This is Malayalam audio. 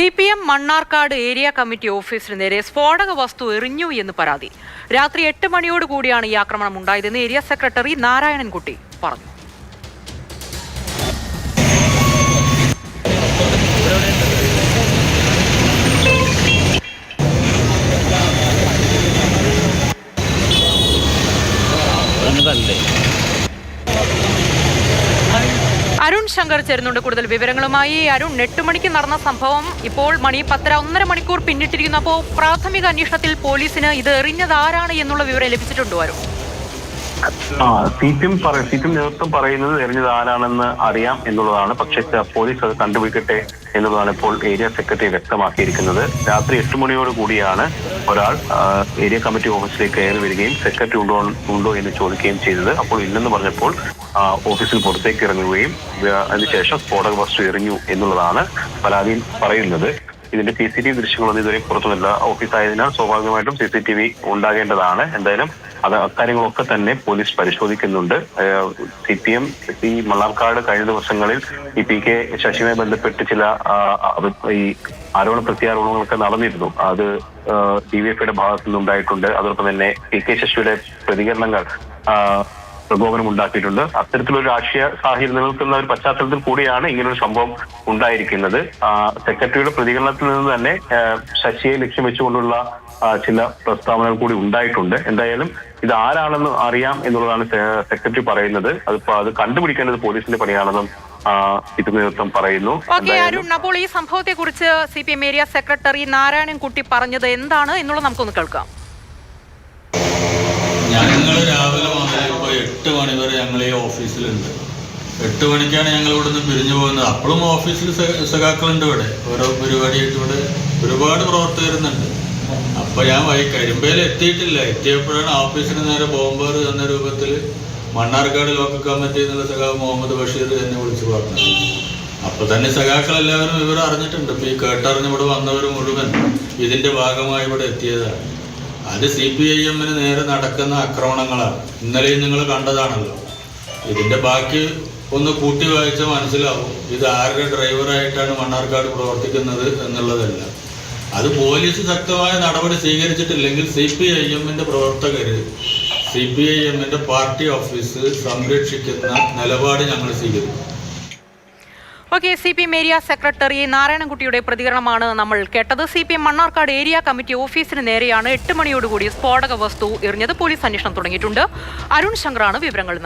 C P M Mannarkkad area committee ഓഫീസിന് നേരെ സ്ഫോടക വസ്തു എറിഞ്ഞു എന്ന് പരാതി. രാത്രി എട്ട് മണിയോട് കൂടിയാണ് ഈ ആക്രമണം ഉണ്ടായതെന്ന് ഏരിയ സെക്രട്ടറി നാരായണൻകുട്ടി പറഞ്ഞു. അരുൺ ശങ്കർ ചേരുന്നുണ്ട് കൂടുതൽ വിവരങ്ങളുമായി. അരുൺ എട്ട് മണിക്ക് നടന്ന സംഭവം ഇപ്പോൾ മണി പത്തര ഒന്നര മണിക്കൂർ പിന്നിട്ടിരിക്കുന്നു. അപ്പോൾ പ്രാഥമിക അന്വേഷണത്തിൽ പോലീസിന് ഇത് എറിഞ്ഞത് ആരാണ് എന്നുള്ള വിവരം ലഭിച്ചിട്ടുണ്ടോ അരുൺ? ആ C P M C P M നേതൃത്വം പറയുന്നത് എറിഞ്ഞത് ആരാണെന്ന് അറിയാം എന്നുള്ളതാണ്. പക്ഷെ പോലീസ് അത് കണ്ടുപിടിക്കട്ടെ എന്നുള്ളതാണ് ഇപ്പോൾ ഏരിയ സെക്രട്ടറി വ്യക്തമാക്കിയിരിക്കുന്നത്. രാത്രി എട്ട് മണിയോട് കൂടിയാണ് ഒരാൾ ഏരിയ കമ്മിറ്റി ഓഫീസിലേക്ക് കയറി വരികയും സെക്രട്ടറി ഉണ്ടോ ഉണ്ടോ എന്ന് ചോദിക്കുകയും ചെയ്തത്. അപ്പോൾ ഇല്ലെന്ന് പറഞ്ഞപ്പോൾ ഓഫീസിന് പുറത്തേക്ക് ഇറങ്ങുകയും അതിനുശേഷം സ്ഫോടക വസ്തു എറിഞ്ഞു എന്നുള്ളതാണ് പരാതിയിൽ പറയുന്നത്. ഇതിന്റെ സി സി ടി വി ദൃശ്യങ്ങളൊന്നും ഇതുവരെ പുറത്തുനില്ല ഓഫീസായതിനാൽ സ്വാഭാവികമായിട്ടും സി സി ടി വി ഉണ്ടാകേണ്ടതാണ്. എന്തായാലും അത് അക്കാര്യങ്ങളൊക്കെ തന്നെ പോലീസ് പരിശോധിക്കുന്നുണ്ട്. സി പി എം ഈ മണ്ണാർക്കാട് കഴിഞ്ഞ ദിവസങ്ങളിൽ ഈ പി കെ ശശിയുമായി ബന്ധപ്പെട്ട് ചില ഈ ആരോപണ പ്രത്യാരോപണങ്ങളൊക്കെ നടന്നിരുന്നു. അത് ഡി വി എഫ്ഐയുടെ ഭാഗത്തു നിന്നുണ്ടായിട്ടുണ്ട് അതോടൊപ്പം തന്നെ പി കെ ശശിയുടെ പ്രതികരണങ്ങൾ പ്രകോപനം ഉണ്ടാക്കിയിട്ടുണ്ട്. അത്തരത്തിലൊരു രാഷ്ട്രീയ സാഹചര്യം നിലനിൽക്കുന്ന ഒരു പശ്ചാത്തലത്തിൽ കൂടിയാണ് ഇങ്ങനൊരു സംഭവം ഉണ്ടായിരിക്കുന്നത്. സെക്രട്ടറിയുടെ പ്രതികരണത്തിൽ നിന്ന് തന്നെ ശശിയെ ലക്ഷ്യം വെച്ചുകൊണ്ടുള്ള ചില പ്രസ്താവനകൾ കൂടി ഉണ്ടായിട്ടുണ്ട്. എന്തായാലും ഇത് ആരാണെന്ന് അറിയാം എന്നുള്ളതാണ് സെക്രട്ടറി പറയുന്നത്. അതിപ്പോ അത് കണ്ടുപിടിക്കേണ്ടത് പോലീസിന്റെ പണിയാണെന്നും ഇത് നേതൃത്വം പറയുന്നു. ഓക്കെ എന്തായാലും അരുൺ അപ്പോൾ ഈ സംഭവത്തെ കുറിച്ച് C P M area secretary Narayanankutty പറഞ്ഞത് എന്താണ് എന്നുള്ളത് നമുക്കൊന്ന് കേൾക്കാം. ഞങ്ങൾ രാവിലെ എട്ട് മണി വരെ ഞങ്ങൾ ഈ ഓഫീസിലുണ്ട്. എട്ട് മണിക്കാണ് ഞങ്ങൾ ഇവിടെ നിന്ന് പിരിഞ്ഞു പോകുന്നത്. അപ്പോഴും ഓഫീസിൽ സഖാക്കളുണ്ട് ഇവിടെ. ഓരോ പരിപാടിയായിട്ട് ഇവിടെ ഒരുപാട് പ്രവർത്തകരുന്നുണ്ട്. അപ്പോൾ ഞാൻ വൈ കരിമ്പയിൽ എത്തിയിട്ടില്ല. എത്തിയപ്പോഴാണ് ഓഫീസിന് നേരെ ബോംബേർ എന്ന രൂപത്തിൽ മണ്ണാർക്കാട് ലോക്കൽ കമ്മിറ്റി എന്നുള്ള സഖാവ് മുഹമ്മദ് ബഷീർ എന്നെ വിളിച്ചു പറഞ്ഞത്. അപ്പോൾ തന്നെ സഖാക്കൾ എല്ലാവരും വിവരം അറിഞ്ഞിട്ടുണ്ട്. ഈ കേട്ടറിഞ്ഞ് ഇവിടെ വന്നവർ മുഴുവൻ ഇതിന്റെ ഭാഗമായി ഇവിടെ എത്തിയതാണ്. അത് സി പി ഐ എമ്മിന് നേരെ നടക്കുന്ന ആക്രമണങ്ങളാണ്. ഇന്നലെയും നിങ്ങൾ കണ്ടതാണല്ലോ. ഇതിന്റെ ബാക്കി ഒന്ന് കൂട്ടി വായിച്ച മനസ്സിലാവും. ഇത് ആരുടെ ഡ്രൈവറായിട്ടാണ് മണ്ണാർക്കാട് പ്രവർത്തിക്കുന്നത് എന്നുള്ളതല്ല. അത് പോലീസ് ശക്തമായ നടപടി സ്വീകരിച്ചിട്ടില്ലെങ്കിൽ സി പി ഐ എമ്മിന്റെ പ്രവർത്തകര് സി പി ഐ എമ്മിന്റെ പാർട്ടി ഓഫീസ് സംരക്ഷിക്കുന്ന നിലപാട് ഞങ്ങൾ സ്വീകരിക്കും. Okay C P M area secretary നാരായണൻകുട്ടിയുടെ പ്രതികരണമാണ് നമ്മൾ കേട്ടത്. C P M Mannarkkad area committee ഓഫീസിന് നേരെയാണ് എട്ട് മണിയോടുകൂടി സ്ഫോടക വസ്തു എറിഞ്ഞത്. പോലീസ് അന്വേഷണം തുടങ്ങിയിട്ടുണ്ട്. അരുൺ ശങ്കറാണ് വിവരങ്ങൾ